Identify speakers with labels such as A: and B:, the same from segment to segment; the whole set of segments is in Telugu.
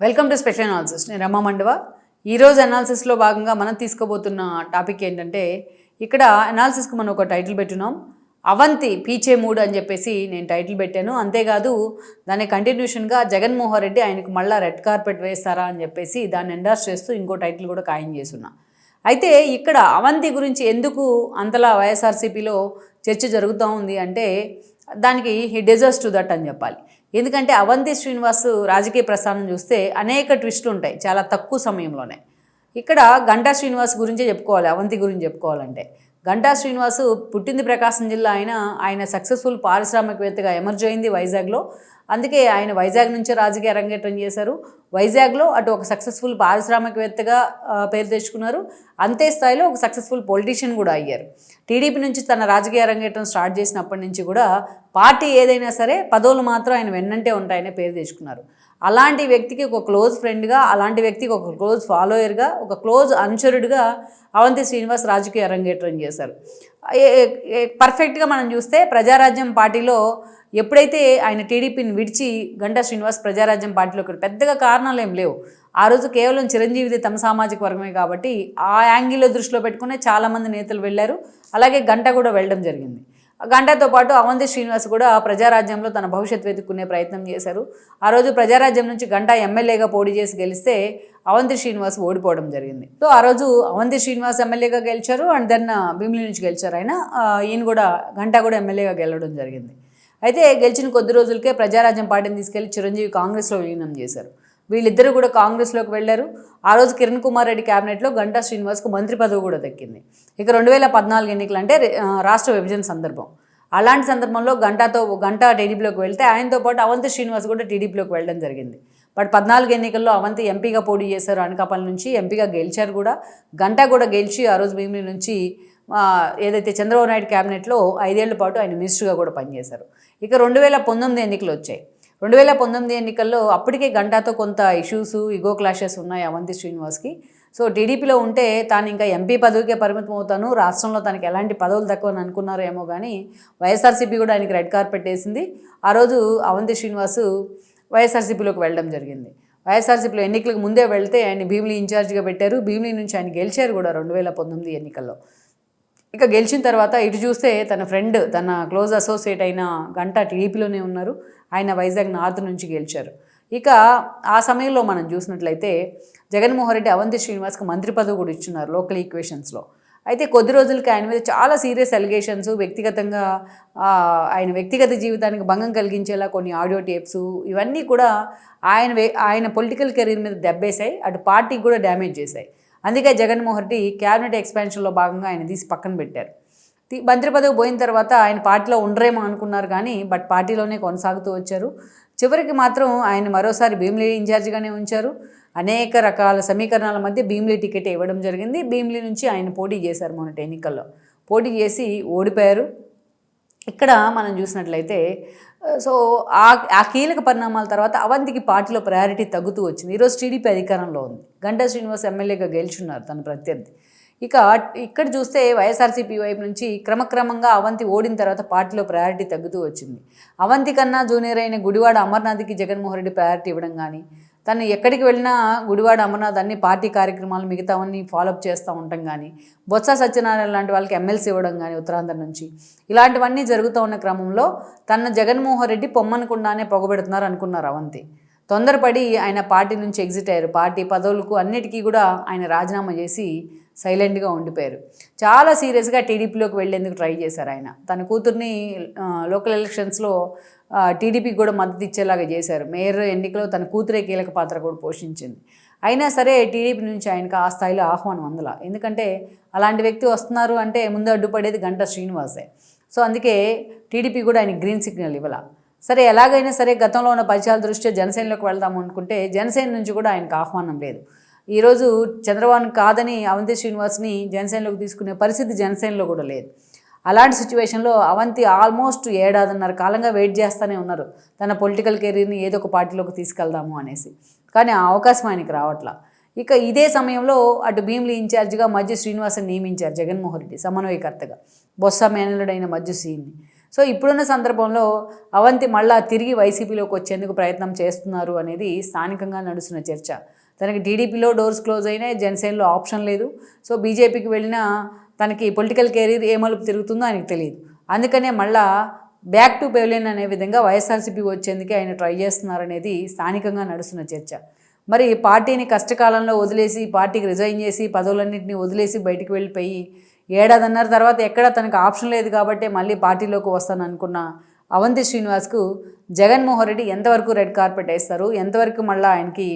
A: Welcome to special analysis. నేను రమ్మ మండవ. ఈరోజు అనాలిసిస్లో భాగంగా మనం తీసుకోబోతున్న టాపిక్ ఏంటంటే ఇక్కడ అనాలిసిస్కి మనం ఒక టైటిల్ పెట్టున్నాం. అవంతి పీచే మూడ్ అని చెప్పేసి నేను టైటిల్ పెట్టాను. అంతేకాదు దాని కంటిన్యూషన్గా జగన్మోహన్ రెడ్డి ఆయనకు మళ్ళీ రెడ్ కార్పెట్ వేస్తారా అని చెప్పేసి దాన్ని ఎండార్స్ చేస్తూ ఇంకో టైటిల్ కూడా ఖాయం చేస్తున్నా అయితే ఇక్కడ అవంతి గురించి ఎందుకు అంతలా వైఎస్ఆర్సీపీలో చర్చ జరుగుతూ ఉంది అంటే దానికి హీ డిజర్వ్స్ టు దట్ అని చెప్పాలి. ఎందుకంటే అవంతి శ్రీనివాస్ రాజకీయ ప్రస్థానం చూస్తే అనేక ట్విస్టులు ఉంటాయి చాలా తక్కువ సమయంలోనే. ఇక్కడ గంటా శ్రీనివాస్ గురించే చెప్పుకోవాలి అవంతి గురించి చెప్పుకోవాలంటే. గంటా శ్రీనివాసు పుట్టింది ప్రకాశం జిల్లా ఆయన ఆయన సక్సెస్ఫుల్ పారిశ్రామికవేత్తగా ఎమర్జ్ అయింది వైజాగ్లో. అందుకే ఆయన వైజాగ్ నుంచే రాజకీయ అరంగేట్రం చేశారు. వైజాగ్లో అటు ఒక సక్సెస్ఫుల్ పారిశ్రామికవేత్తగా పేరు తెచ్చుకున్నారు. అంతే స్థాయిలో ఒక సక్సెస్ఫుల్ పొలిటీషియన్ కూడా అయ్యారు. టీడీపీ నుంచి తన రాజకీయ అరంగేట్రం స్టార్ట్ చేసినప్పటి నుంచి కూడా పార్టీ ఏదైనా సరే పదవులు మాత్రం ఆయన వెన్నంటే ఉంటాయనే పేరు తెచ్చుకున్నారు. అలాంటి వ్యక్తికి ఒక క్లోజ్ ఫ్రెండ్గా అలాంటి వ్యక్తికి ఒక క్లోజ్ ఫాలోయర్గా ఒక క్లోజ్ అనుచరుడిగా అవంతి శ్రీనివాస్ రాజకీయ అరంగేట్రం చేశారు. పర్ఫెక్ట్గా మనం చూస్తే ప్రజారాజ్యం పార్టీలో ఎప్పుడైతే ఆయన టీడీపీని విడిచి గంటా శ్రీనివాస్ ప్రజారాజ్యం పార్టీలోకి పెద్దగా కారణాలు ఏం లేవు. ఆ రోజు కేవలం చిరంజీవిది తమ సామాజిక వర్గమే కాబట్టి ఆ యాంగిల్లో దృష్టిలో పెట్టుకునే చాలామంది నేతలు వెళ్ళారు. అలాగే గంట కూడా వెళ్ళడం జరిగింది. గంటతో పాటు అవంతి శ్రీనివాస్ కూడా ప్రజారాజ్యంలో తన భవిష్యత్తు వెతుక్కునే ప్రయత్నం చేశారు. ఆ రోజు ప్రజారాజ్యం నుంచి గంట ఎమ్మెల్యేగా పోటీ చేసి గెలిస్తే అవంతి శ్రీనివాస్ ఓడిపోవడం జరిగింది. సో ఆ రోజు అవంతి శ్రీనివాస్ ఎమ్మెల్యేగా గెలిచారు అండ్ దెన్ భీమిలి నుంచి గెలిచారు ఆయన. ఈయన కూడా గంట కూడా ఎమ్మెల్యేగా గెలవడం జరిగింది. అయితే గెలిచిన కొద్ది రోజులకే ప్రజారాజ్యం పార్టీని తీసుకెళ్ళి చిరంజీవి కాంగ్రెస్లో విలీనం చేశారు. వీళ్ళిద్దరూ కూడా కాంగ్రెస్లోకి వెళ్ళారు. ఆ రోజు కిరణ్ కుమార్ రెడ్డి క్యాబినెట్లో గంటా శ్రీనివాస్కు మంత్రి పదవి కూడా దక్కింది. ఇక రెండు వేల పద్నాలుగు ఎన్నికలు అంటే రాష్ట్ర విభజన సందర్భం. అలాంటి సందర్భంలో గంటాతో గంట టీడీపీలోకి వెళ్తే ఆయనతో పాటు అవంతి శ్రీనివాస్ కూడా టీడీపీలోకి వెళ్ళడం జరిగింది. బట్ పద్నాలుగు ఎన్నికల్లో అవంతి ఎంపీగా పోటీ చేశారు అనకాపల్లి నుంచి ఎంపీగా గెలిచారు కూడా. గంట కూడా గెలిచి ఆ రోజు భీమిలి నుంచి ఏదైతే చంద్రబాబు నాయుడు క్యాబినెట్లో ఐదేళ్ళ పాటు ఆయన మినిస్టర్గా కూడా పనిచేశారు. ఇక రెండు వేల పంతొమ్మిది ఎన్నికలు వచ్చాయి. రెండు వేల పంతొమ్మిది ఎన్నికల్లో అప్పటికే గంటాతో కొంత ఇష్యూస్ ఇగో క్లాషెస్ ఉన్నాయి అవంతి శ్రీనివాస్కి. సో టీడీపీలో ఉంటే తాను ఇంకా ఎంపీ పదవికే పరిమితం అవుతాను రాష్ట్రంలో తనకి ఎలాంటి పదవులు తక్కువని అనుకున్నారేమో కానీ వైఎస్ఆర్సీపీ కూడా ఆయనకి రెడ్ కార్పెట్ వేసింది. ఆ రోజు అవంతి శ్రీనివాసు వైఎస్ఆర్సీపీలోకి వెళ్ళడం జరిగింది. వైఎస్ఆర్సీపీలో ఎన్నికలకు ముందే వెళ్తే ఆయన భీమిలి ఇన్ఛార్జిగా పెట్టారు. భీమిలి నుంచి ఆయన గెలిచారు కూడా రెండు వేల పంతొమ్మిది ఎన్నికల్లో. ఇక గెలిచిన తర్వాత ఇటు చూస్తే తన ఫ్రెండ్ తన క్లోజ్ అసోసియేట్ అయిన గంట టీడీపీలోనే ఉన్నారు. ఆయన వైజాగ్ నార్త్ నుంచి గెలిచారు. ఇక ఆ సమయంలో మనం చూసినట్లయితే జగన్మోహన్ రెడ్డి అవంతి శ్రీనివాస్కి మంత్రి పదవి కూడా ఇచ్చున్నారు లోకల్ ఈక్వేషన్స్లో అయితే కొద్ది రోజులకి ఆయన మీద చాలా సీరియస్ అలిగేషన్స్ వ్యక్తిగతంగా ఆయన వ్యక్తిగత జీవితానికి భంగం కలిగించేలా కొన్ని ఆడియో టేప్స్ ఇవన్నీ కూడా ఆయన వే- ఆయన పొలిటికల్ కెరీర్ మీద దెబ్బేశాయి. అటు పార్టీకి కూడా డ్యామేజ్ చేశాయి. అందుకే జగన్మోహన్ రెడ్డి క్యాబినెట్ ఎక్స్పాన్షన్లో భాగంగా ఆయన తీసి పక్కన పెట్టారు. మంత్రి పదవి పోయిన తర్వాత ఆయన పార్టీలో ఉండరేమో అనుకున్నారు కానీ బట్ పార్టీలోనే కొనసాగుతూ వచ్చారు. చివరికి మాత్రం ఆయన మరోసారి భీమిలీ ఇన్ఛార్జిగానే ఉంచారు. అనేక రకాల సమీకరణాల మధ్య భీమిలీ టికెట్ ఇవ్వడం జరిగింది. భీమిలీ నుంచి ఆయన పోటీ చేశారు మొన్నటి ఎన్నికల్లో. పోటీ చేసి ఓడిపోయారు. ఇక్కడ మనం చూసినట్లయితే సో ఆ ఆ కీలక పరిణామాల తర్వాత అవంతికి పార్టీలో ప్రయారిటీ తగ్గుతూ వచ్చింది. ఈరోజు టీడీపీ అధికారంలో ఉంది. గంటా శ్రీనివాస్ ఎమ్మెల్యేగా గెలుచున్నారు తన ప్రత్యర్థి. ఇక ఇక్కడ చూస్తే వైఎస్ఆర్సీపీ వైపు నుంచి క్రమక్రమంగా అవంతి ఓడిన తర్వాత పార్టీలో ప్రయారిటీ తగ్గుతూ వచ్చింది. అవంతి కన్నా జూనియర్ అయిన గుడివాడ అమర్నాథ్కి జగన్మోహన్ రెడ్డి ప్రయారిటీ ఇవ్వడం కానీ తను ఎక్కడికి వెళ్ళినా గుడివాడ అమర్నాథ్ అన్ని పార్టీ కార్యక్రమాలు మిగతావన్నీ ఫాలోఅప్ చేస్తూ ఉంటాం కానీ బొత్స సత్యనారాయణ లాంటి వాళ్ళకి ఎమ్మెల్సీ ఇవ్వడం కానీ ఉత్తరాంధ్ర నుంచి. ఇలాంటివన్నీ జరుగుతూ ఉన్న క్రమంలో తన జగన్మోహన్ రెడ్డి పొమ్మనకుండానే పొగబెడుతున్నారు అనుకున్నారు అవంతి. తొందరపడి ఆయన పార్టీ నుంచి ఎగ్జిట్ అయ్యారు. పార్టీ పదవులకు అన్నిటికీ కూడా ఆయన రాజీనామా చేసి సైలెంట్గా ఉండిపోయారు. చాలా సీరియస్గా టీడీపీలోకి వెళ్ళేందుకు ట్రై చేశారు ఆయన. తన కూతుర్ని లోకల్ ఎలక్షన్స్లో టీడీపీకి కూడా మద్దతు ఇచ్చేలాగా చేశారు. మేయర్ ఎన్నికలో తన కూతురే కీలక పాత్ర కూడా పోషించింది. అయినా సరే టీడీపీ నుంచి ఆయనకు ఆ స్థాయిలో ఆహ్వానం అందల. ఎందుకంటే అలాంటి వ్యక్తి వస్తున్నారు అంటే ముందు అడ్డుపడేది గంట శ్రీనివాసే. సో అందుకే టీడీపీ కూడా ఆయన గ్రీన్ సిగ్నల్ ఇవ్వాల. సరే ఎలాగైనా సరే గతంలో ఉన్న పరిచయాల దృష్ట్యా జనసేనలోకి వెళ్దాము అనుకుంటే జనసేన నుంచి కూడా ఆయనకు ఆహ్వానం లేదు. ఈరోజు చంద్రబాబు కాదని అవంతి శ్రీనివాస్ని జనసేనలోకి తీసుకునే పరిస్థితి జనసేనలో కూడా లేదు. అలాంటి సిచ్యువేషన్లో అవంతి ఆల్మోస్ట్ ఏడాదిన్నర కాలంగా వెయిట్ చేస్తూనే ఉన్నారు. తన పొలిటికల్ కెరీర్ని ఏదో ఒక పార్టీలోకి తీసుకెళ్దాము అనేసి. కానీ ఆ అవకాశం ఆయనకి రావట్లా. ఇక ఇదే సమయంలో అటు భీమిలి ఇన్ఛార్జిగా మధ్య శ్రీనివాసన్ నియమించారు జగన్మోహన్ రెడ్డి సమన్వయకర్తగా. బొత్స మేనలుడైన మధ్య సీన్ని. సో ఇప్పుడున్న సందర్భంలో అవంతి మళ్ళా తిరిగి వైసీపీలోకి వచ్చేందుకు ప్రయత్నం చేస్తున్నారు అనేది స్థానికంగా నడుస్తున్న చర్చ. తనకి టీడీపీలో డోర్స్ క్లోజ్ అయినాయి జనసేనలో ఆప్షన్ లేదు. సో బీజేపీకి వెళ్ళినా తనకి పొలిటికల్ కెరీర్ ఏ మలుపు తిరుగుతుందో ఆయనకు తెలియదు. అందుకనే మళ్ళా బ్యాక్ టు పెవిలియన్ అనే విధంగా వైఎస్ఆర్సీపీ వచ్చేందుకే ఆయన ట్రై చేస్తున్నారనేది స్థానికంగా నడుస్తున్న చర్చ. మరి పార్టీని కష్టకాలంలో వదిలేసి పార్టీకి రిజైన్ చేసి పదవులన్నింటినీ వదిలేసి బయటికి వెళ్ళిపోయి ఏడాదిన్నర తర్వాత ఎక్కడ తనకు ఆప్షన్ లేదు కాబట్టి మళ్ళీ పార్టీలోకి వస్తాను అనుకున్న అవంతి శ్రీనివాస్కు జగన్మోహన్ రెడ్డి ఎంతవరకు రెడ్ కార్పెట్ వేస్తారు? ఎంతవరకు మళ్ళీ ఆయనకి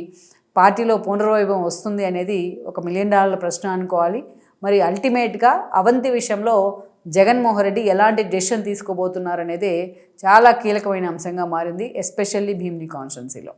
A: పార్టీలో పునర్వైభవం వస్తుంది అనేది ఒక మిలియన్ డాలర్ల ప్రశ్న అనుకోవాలి. మరి అల్టిమేట్గా అవంతి విషయంలో జగన్మోహన్ రెడ్డి ఎలాంటి డెసిషన్ తీసుకోబోతున్నారు అనేది చాలా కీలకమైన అంశంగా మారింది ఎస్పెషల్లీ భీమిని కాన్స్టెన్సీలో